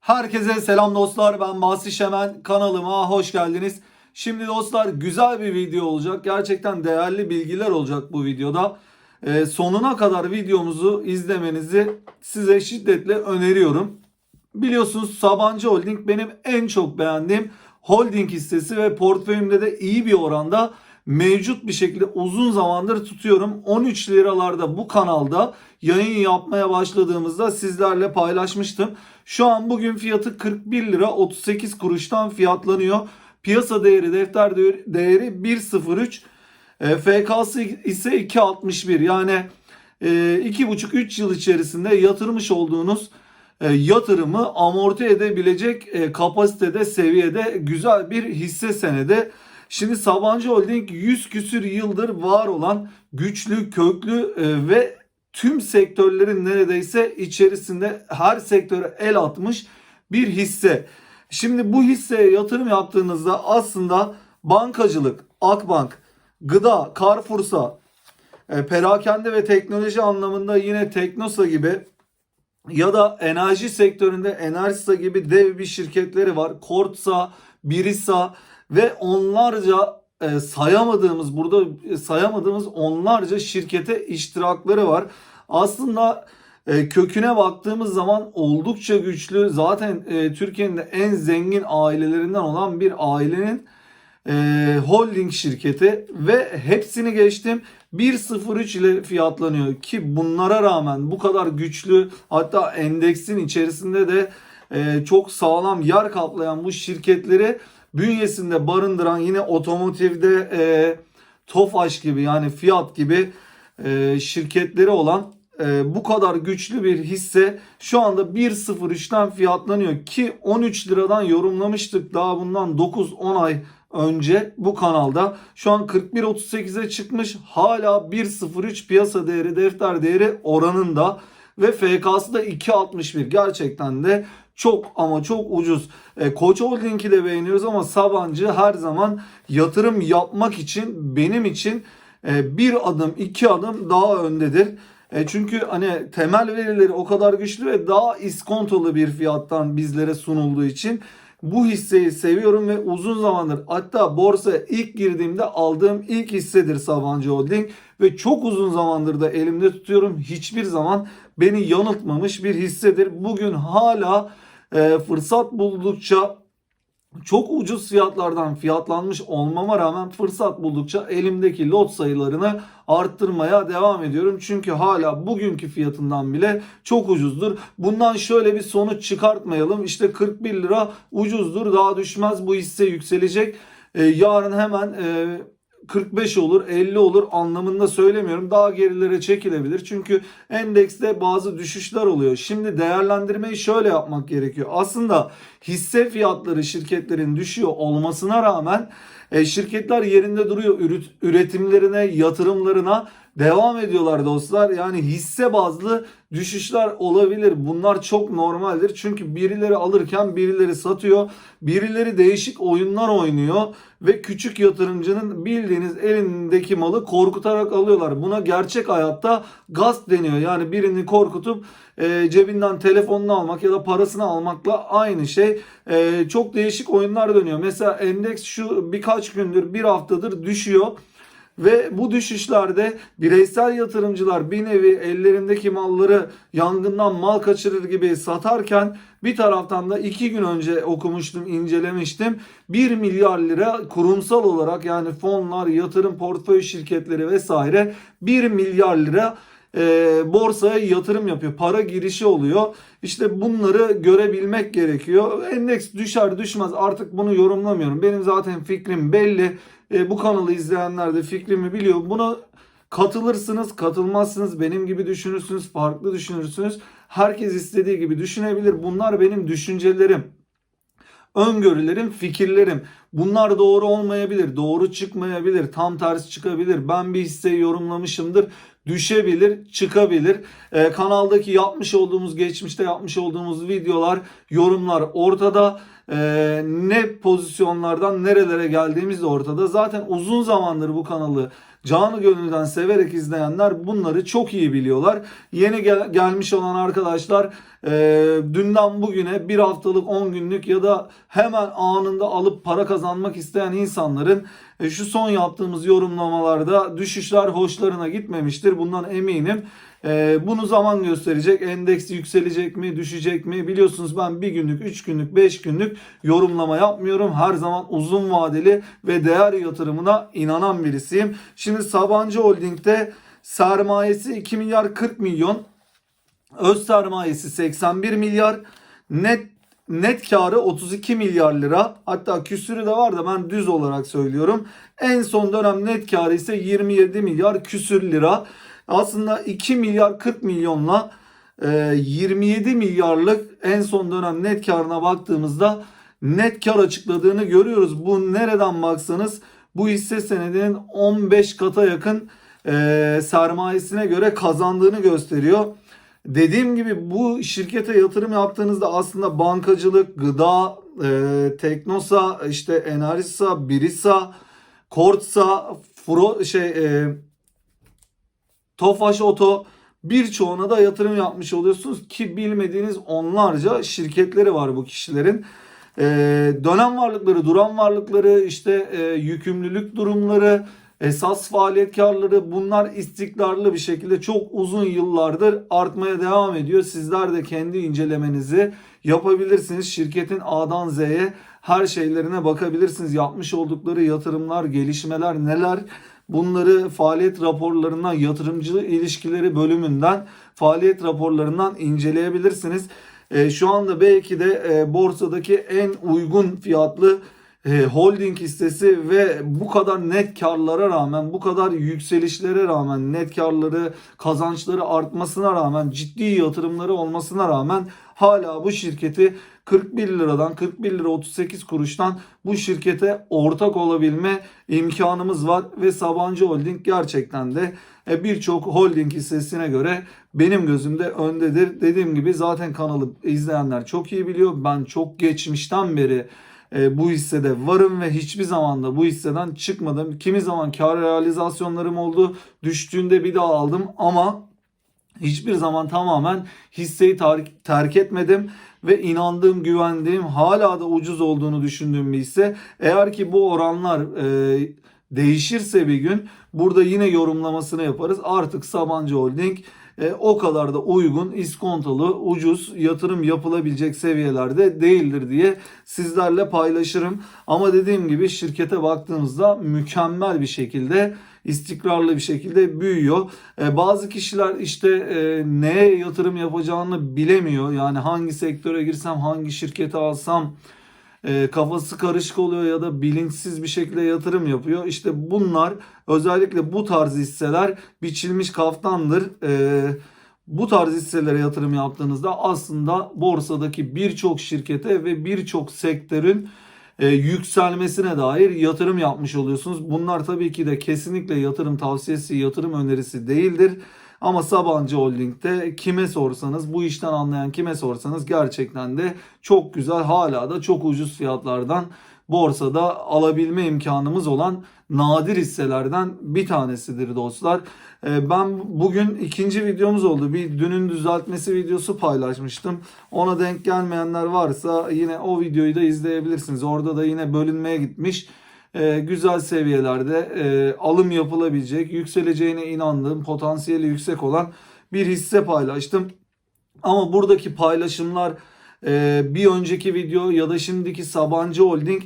Herkese selam dostlar. Ben Basri Şemen. Kanalıma hoş geldiniz. Şimdi dostlar güzel bir video olacak. Gerçekten değerli bilgiler olacak bu videoda. Ee, sonuna kadar videomuzu izlemenizi size şiddetle öneriyorum. Biliyorsunuz Sabancı Holding benim en çok beğendiğim holding hissesi ve portföyümde de iyi bir oranda mevcut bir şekilde uzun zamandır tutuyorum. 13 liralarda bu kanalda yayın yapmaya başladığımızda sizlerle paylaşmıştım. Şu an bugün fiyatı 41 lira 38 kuruştan fiyatlanıyor. Piyasa değeri, defter değeri 1.03. E, FK'sı ise 2.61. Yani e, 2,5-3 yıl içerisinde yatırmış olduğunuz e, yatırımı amorti edebilecek e, kapasitede, seviyede güzel bir hisse senedi. Şimdi Sabancı Holding 100 küsür yıldır var olan güçlü, köklü e, ve tüm sektörlerin neredeyse içerisinde her sektöre el atmış bir hisse. Şimdi bu hisseye yatırım yaptığınızda aslında bankacılık, Akbank, gıda, Carrefour'sa, e, perakende ve teknoloji anlamında yine Teknosa gibi ya da enerji sektöründe Enerjisa gibi dev bir şirketleri var. Kortsa, Birisa ve onlarca e, sayamadığımız burada e, sayamadığımız onlarca şirkete iştirakları var. Aslında e, köküne baktığımız zaman oldukça güçlü. Zaten e, Türkiye'nin en zengin ailelerinden olan bir ailenin e, holding şirketi ve hepsini geçtim 1.03 ile fiyatlanıyor ki bunlara rağmen bu kadar güçlü hatta endeksin içerisinde de e, çok sağlam yer kaplayan bu şirketleri bünyesinde barındıran yine otomotivde e, Tofaş gibi yani Fiat gibi e, şirketleri olan e, bu kadar güçlü bir hisse şu anda 1.03'ten fiyatlanıyor ki 13 liradan yorumlamıştık daha bundan 9-10 ay önce bu kanalda. Şu an 41.38'e çıkmış. Hala 1.03 piyasa değeri, defter değeri oranında ve FK'sı da 2.61. Gerçekten de çok ama çok ucuz. E, Koç Holding'i de beğeniyoruz ama Sabancı her zaman yatırım yapmak için benim için e, bir adım iki adım daha öndedir. E, çünkü hani temel verileri o kadar güçlü ve daha iskontolu bir fiyattan bizlere sunulduğu için bu hisseyi seviyorum ve uzun zamandır hatta borsaya ilk girdiğimde aldığım ilk hissedir Sabancı Holding ve çok uzun zamandır da elimde tutuyorum. Hiçbir zaman beni yanıltmamış bir hissedir. Bugün hala e, fırsat buldukça çok ucuz fiyatlardan fiyatlanmış olmama rağmen fırsat buldukça elimdeki lot sayılarını arttırmaya devam ediyorum. Çünkü hala bugünkü fiyatından bile çok ucuzdur. Bundan şöyle bir sonuç çıkartmayalım. İşte 41 lira ucuzdur daha düşmez bu hisse yükselecek. Ee, yarın hemen e, 45 olur 50 olur anlamında söylemiyorum. Daha gerilere çekilebilir. Çünkü endekste bazı düşüşler oluyor. Şimdi değerlendirmeyi şöyle yapmak gerekiyor. Aslında hisse fiyatları şirketlerin düşüyor olmasına rağmen e, şirketler yerinde duruyor. Üret, üretimlerine, yatırımlarına devam ediyorlar dostlar. Yani hisse bazlı düşüşler olabilir. Bunlar çok normaldir. Çünkü birileri alırken birileri satıyor. Birileri değişik oyunlar oynuyor ve küçük yatırımcının bildiğiniz elindeki malı korkutarak alıyorlar. Buna gerçek hayatta gasp deniyor. Yani birini korkutup e, cebinden telefonunu almak ya da parasını almakla aynı şey. E, çok değişik oyunlar dönüyor. Mesela endeks şu birkaç gündür, bir haftadır düşüyor. Ve bu düşüşlerde bireysel yatırımcılar bir nevi ellerindeki malları yangından mal kaçırır gibi satarken bir taraftan da iki gün önce okumuştum, incelemiştim. 1 milyar lira kurumsal olarak yani fonlar, yatırım portföy şirketleri vesaire 1 milyar lira e, borsaya yatırım yapıyor. Para girişi oluyor. İşte bunları görebilmek gerekiyor. Endeks düşer düşmez artık bunu yorumlamıyorum. Benim zaten fikrim belli. E, bu kanalı izleyenler de fikrimi biliyor. Buna katılırsınız, katılmazsınız. Benim gibi düşünürsünüz, farklı düşünürsünüz. Herkes istediği gibi düşünebilir. Bunlar benim düşüncelerim öngörülerim, fikirlerim. Bunlar doğru olmayabilir, doğru çıkmayabilir, tam tersi çıkabilir. Ben bir hisseyi yorumlamışımdır, düşebilir, çıkabilir. Ee, kanaldaki yapmış olduğumuz, geçmişte yapmış olduğumuz videolar, yorumlar ortada. Ee, ne pozisyonlardan nerelere geldiğimiz de ortada. Zaten uzun zamandır bu kanalı canı gönülden severek izleyenler bunları çok iyi biliyorlar. Yeni gel- gelmiş olan arkadaşlar e, dünden bugüne bir haftalık 10 günlük ya da hemen anında alıp para kazanmak isteyen insanların e, şu son yaptığımız yorumlamalarda düşüşler hoşlarına gitmemiştir. Bundan eminim. E, bunu zaman gösterecek. Endeks yükselecek mi, düşecek mi? Biliyorsunuz ben bir günlük, 3 günlük, 5 günlük yorumlama yapmıyorum. Her zaman uzun vadeli ve değer yatırımına inanan birisiyim. Şimdi Sabancı Holding'de sermayesi 2 milyar 40 milyon. Öz sermayesi 81 milyar. Net net karı 32 milyar lira. Hatta küsürü de var da ben düz olarak söylüyorum. En son dönem net karı ise 27 milyar küsür lira. Aslında 2 milyar 40 milyonla e, 27 milyarlık en son dönem net karına baktığımızda net kar açıkladığını görüyoruz. Bu nereden baksanız bu hisse senedinin 15 kata yakın e, sermayesine göre kazandığını gösteriyor. Dediğim gibi bu şirkete yatırım yaptığınızda aslında bankacılık, gıda, e, Teknosa, işte Enerjisa, Birisa, Kortsa, Fro, şey, e, Tofaş Oto birçoğuna da yatırım yapmış oluyorsunuz ki bilmediğiniz onlarca şirketleri var bu kişilerin. E, dönem varlıkları, duran varlıkları, işte e, yükümlülük durumları, esas faaliyet karları bunlar istikrarlı bir şekilde çok uzun yıllardır artmaya devam ediyor. Sizler de kendi incelemenizi yapabilirsiniz. Şirketin A'dan Z'ye her şeylerine bakabilirsiniz. Yapmış oldukları yatırımlar, gelişmeler neler? Bunları faaliyet raporlarından, yatırımcı ilişkileri bölümünden, faaliyet raporlarından inceleyebilirsiniz. E, şu anda belki de e, borsadaki en uygun fiyatlı e, holding hissesi ve bu kadar net karlara rağmen, bu kadar yükselişlere rağmen, net karları, kazançları artmasına rağmen, ciddi yatırımları olmasına rağmen hala bu şirketi 41 liradan 41 lira 38 kuruştan bu şirkete ortak olabilme imkanımız var ve Sabancı Holding gerçekten de e, birçok holding hissesine göre benim gözümde öndedir. Dediğim gibi zaten kanalı izleyenler çok iyi biliyor. Ben çok geçmişten beri e, bu hissede varım ve hiçbir zaman da bu hisseden çıkmadım. Kimi zaman kar realizasyonlarım oldu. Düştüğünde bir daha aldım ama hiçbir zaman tamamen hisseyi terk, terk etmedim ve inandığım, güvendiğim, hala da ucuz olduğunu düşündüğüm bir hisse. Eğer ki bu oranlar e, değişirse bir gün burada yine yorumlamasını yaparız. Artık Sabancı Holding e, o kadar da uygun, iskontolu, ucuz yatırım yapılabilecek seviyelerde değildir diye sizlerle paylaşırım. Ama dediğim gibi şirkete baktığımızda mükemmel bir şekilde istikrarlı bir şekilde büyüyor. E, bazı kişiler işte e, neye yatırım yapacağını bilemiyor. Yani hangi sektöre girsem, hangi şirkete alsam e, kafası karışık oluyor ya da bilinçsiz bir şekilde yatırım yapıyor. İşte bunlar özellikle bu tarz hisseler biçilmiş kaftandır. Bu tarz hisselere yatırım yaptığınızda aslında borsadaki birçok şirkete ve birçok sektörün e, yükselmesine dair yatırım yapmış oluyorsunuz. Bunlar tabii ki de kesinlikle yatırım tavsiyesi, yatırım önerisi değildir. Ama Sabancı Holding'de kime sorsanız, bu işten anlayan kime sorsanız gerçekten de çok güzel, hala da çok ucuz fiyatlardan borsada alabilme imkanımız olan nadir hisselerden bir tanesidir dostlar. Ee, Ben bugün ikinci videomuz oldu. Bir dünün düzeltmesi videosu paylaşmıştım. Ona denk gelmeyenler varsa yine o videoyu da izleyebilirsiniz. Orada da yine bölünmeye gitmiş. Ee, güzel seviyelerde e, alım yapılabilecek, yükseleceğine inandığım, potansiyeli yüksek olan bir hisse paylaştım. Ama buradaki paylaşımlar e, bir önceki video ya da şimdiki Sabancı Holding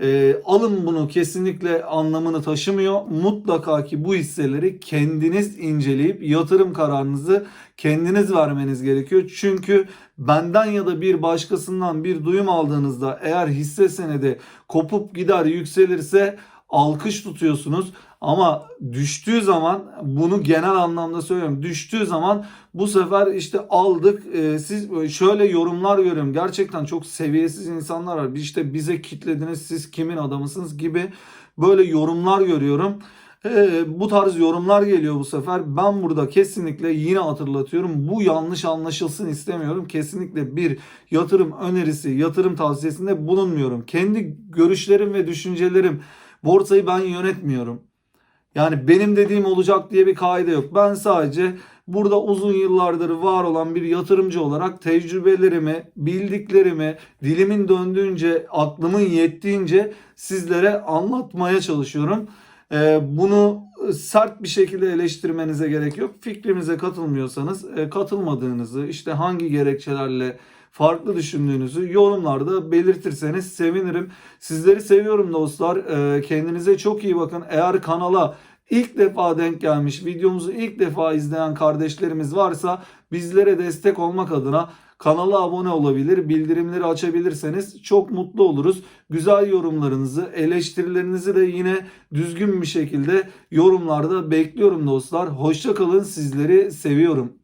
e, alın bunu kesinlikle anlamını taşımıyor. Mutlaka ki bu hisseleri kendiniz inceleyip yatırım kararınızı kendiniz vermeniz gerekiyor. Çünkü benden ya da bir başkasından bir duyum aldığınızda eğer hisse senedi kopup gider yükselirse alkış tutuyorsunuz. Ama düştüğü zaman bunu genel anlamda söylüyorum. Düştüğü zaman bu sefer işte aldık. Ee, siz şöyle yorumlar görüyorum. Gerçekten çok seviyesiz insanlar var. İşte bize kitlediniz siz kimin adamısınız gibi böyle yorumlar görüyorum. Ee, bu tarz yorumlar geliyor bu sefer. Ben burada kesinlikle yine hatırlatıyorum. Bu yanlış anlaşılsın istemiyorum. Kesinlikle bir yatırım önerisi, yatırım tavsiyesinde bulunmuyorum. Kendi görüşlerim ve düşüncelerim. Borsayı ben yönetmiyorum. Yani benim dediğim olacak diye bir kaide yok. Ben sadece burada uzun yıllardır var olan bir yatırımcı olarak tecrübelerimi, bildiklerimi, dilimin döndüğünce, aklımın yettiğince sizlere anlatmaya çalışıyorum. Ee, bunu sert bir şekilde eleştirmenize gerek yok. Fikrimize katılmıyorsanız e, katılmadığınızı, işte hangi gerekçelerle farklı düşündüğünüzü yorumlarda belirtirseniz sevinirim. Sizleri seviyorum dostlar. Ee, Kendinize çok iyi bakın. Eğer kanala ilk defa denk gelmiş, videomuzu ilk defa izleyen kardeşlerimiz varsa bizlere destek olmak adına kanala abone olabilir, bildirimleri açabilirseniz çok mutlu oluruz. Güzel yorumlarınızı, eleştirilerinizi de yine düzgün bir şekilde yorumlarda bekliyorum dostlar. Hoşça kalın, sizleri seviyorum.